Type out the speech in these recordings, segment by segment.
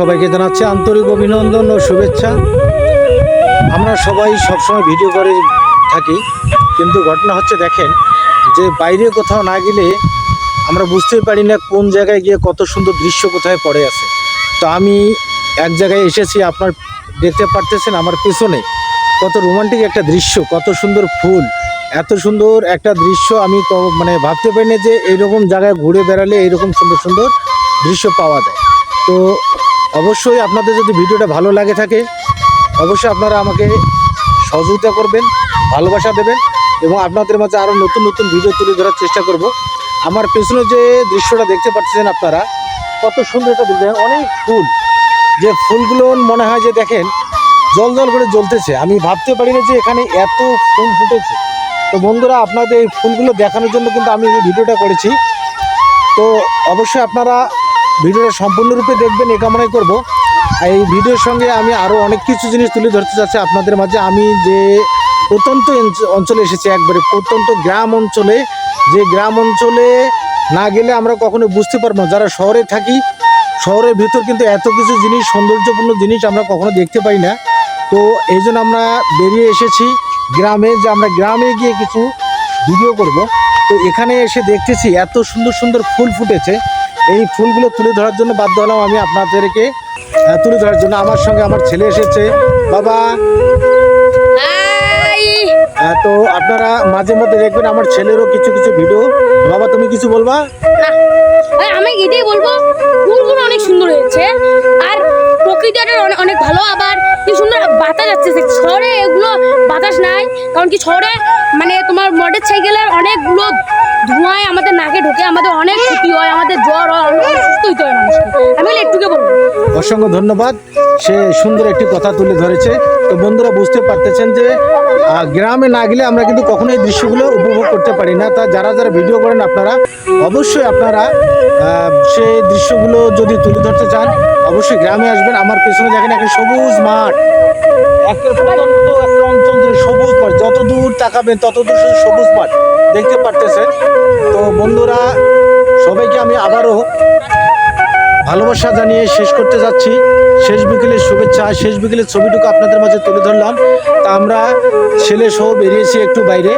সবাইকে জানাচ্ছি আন্তরিক অভিনন্দন ও শুভেচ্ছা। আমরা সবাই সবসময় ভিডিও করে থাকি, কিন্তু ঘটনা হচ্ছে দেখেন যে বাইরে কোথাও না গেলে আমরা বুঝতেই পারি না কোন জায়গায় গিয়ে কত সুন্দর দৃশ্য কোথায় পড়ে আছে। তো আমি এক জায়গায় এসেছি, আপনার দেখতে পারতেছেন আমার পেছনে। কত রোমান্টিক একটা দৃশ্য, কত সুন্দর ফুল, এত সুন্দর একটা দৃশ্য আমি মানে ভাবতে পারি না যে এইরকম জায়গায় ঘুরে বেড়ালে এইরকম সুন্দর সুন্দর দৃশ্য পাওয়া যায়। তো অবশ্যই আপনাদের যদি ভিডিওটা ভালো লাগে থাকে, অবশ্যই আপনারা আমাকে সহযোগিতা করবেন, ভালোবাসা দেবেন এবং আপনাদের মাঝে আরও নতুন নতুন ভিডিও তুলে ধরার চেষ্টা করব। আমার পেছনে যে দৃশ্যটা দেখতে পাচ্ছেন আপনারা, কত সুন্দর একটা দৃশ্য অনেক ফুল। যে ফুলগুলো মনে হয় যে দেখেন, জল জল করে জ্বলতেছে। আমি ভাবতে পারি না যে এখানে এত ফুল ফুটেছে। তো বন্ধুরা, আপনাদের এই ফুলগুলো দেখানোর জন্য কিন্তু আমি এই ভিডিওটা করেছি। তো অবশ্যই আপনারা ভিডিওটা সম্পূর্ণরূপে দেখবেন, এ কামনাই করব। আর এই ভিডিওর সঙ্গে আমি আরও অনেক কিছু জিনিস তুলে ধরতে চাচ্ছি। আপনাদের মাঝে আমি যে প্রত্যন্ত অঞ্চলে এসেছি, একবারে প্রত্যন্ত গ্রাম অঞ্চলে, যে গ্রাম অঞ্চলে না গেলে আমরা কখনো বুঝতে পারব না। যারা শহরে থাকি, শহরের ভিতর কিন্তু এত কিছু জিনিস, সৌন্দর্যপূর্ণ জিনিস আমরা কখনো দেখতে পাই না। তো এই জন্য আমরা বেরিয়ে এসেছি গ্রামে, যে আমরা গ্রামে গিয়ে কিছু ভিডিও করব। তো এখানে এসে দেখতেছি এত সুন্দর সুন্দর ফুল ফুটেছে। এই ফুলগুলো তুলে ধরার জন্য বাধ্য হলাম আমি আপনাদেরকে তুলে ধরার জন্য। আমার সঙ্গে আমার ছেলে এসেছে। বাবা। তো আপনারা মাঝে মধ্যে দেখবেন আমার ছেলেরও কিছু কিছু ভিডিও। বাবা তুমি কিছু বলবা? আমি এটাই বলব ফুলগুলো অনেক সুন্দর হয়েছে। আর প্রকৃতিটা অনেক ভালো আবার কি সুন্দর বাতাস যাচ্ছে। শহরে এগুলো বাতাস নাই কারণ কি শহরে মানে তোমার মোটর সাইকেলের অনেকগুলো ধোঁয়ায় আমাদের নাকে ঢোকে আমাদের অনেক ক্ষতি হয় আমাদের অসংখ্য ধন্যবাদ। সে সুন্দর একটি কথা তুলে ধরেছে। তো বন্ধুরা বুঝতে পারতেছেন যে গ্রামে না গেলে আমরা কিন্তু কখনোই এই দৃশ্যগুলো উপভোগ করতে পারি না। তা যারা যারা ভিডিও করেন আপনারা, অবশ্যই আপনারা সেই দৃশ্যগুলো যদি তুলে ধরতে চান, অবশ্যই গ্রামে আসবেন। আমার পেছনে দেখেন একটা সবুজ মাঠ। সবুজ মাঠ। যত দূর তাকাবেন, তত দূর শুধু সবুজ মাঠ। দেখতে পারতেছেন? তো বন্ধুরা, সবাইকে আমি আবারও ভালোবাসা জানিয়ে শেষ করতে যাচ্ছি। শেষ বিকেলের শুভেচ্ছা, শেষ বিকেলের ছবিটুকু আপনাদের মাঝে তুলে ধরলাম। তা আমরা ছেলে সহ বেরিয়েছি একটু বাইরে।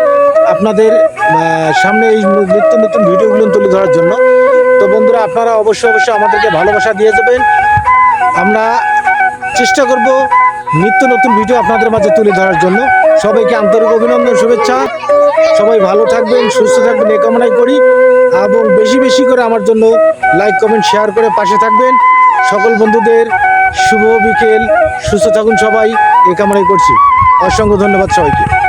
আপনাদের সামনে এই নিত্য নতুন ভিডিওগুলো তুলে ধরার জন্য। তো বন্ধুরা, আপনারা অবশ্যই অবশ্যই আমাদেরকে ভালোবাসা দিয়ে যাবেন। আমরা চেষ্টা করব নিত্য নতুন ভিডিও আপনাদের মাঝে তুলে ধরার জন্য। সবাইকে আন্তরিক অভিনন্দন, শুভেচ্ছা। সবাই ভালো থাকবেন, সুস্থ থাকবেন এ কামনাই করি। এবং বেশি বেশি করে আমার জন্য লাইক কমেন্ট শেয়ার করে পাশে থাকবেন। সকল বন্ধুদের শুভ বিকেল, সুস্থ থাকুন সবাই। এ কামনাই করছি। অসংখ্য ধন্যবাদ সবাইকে।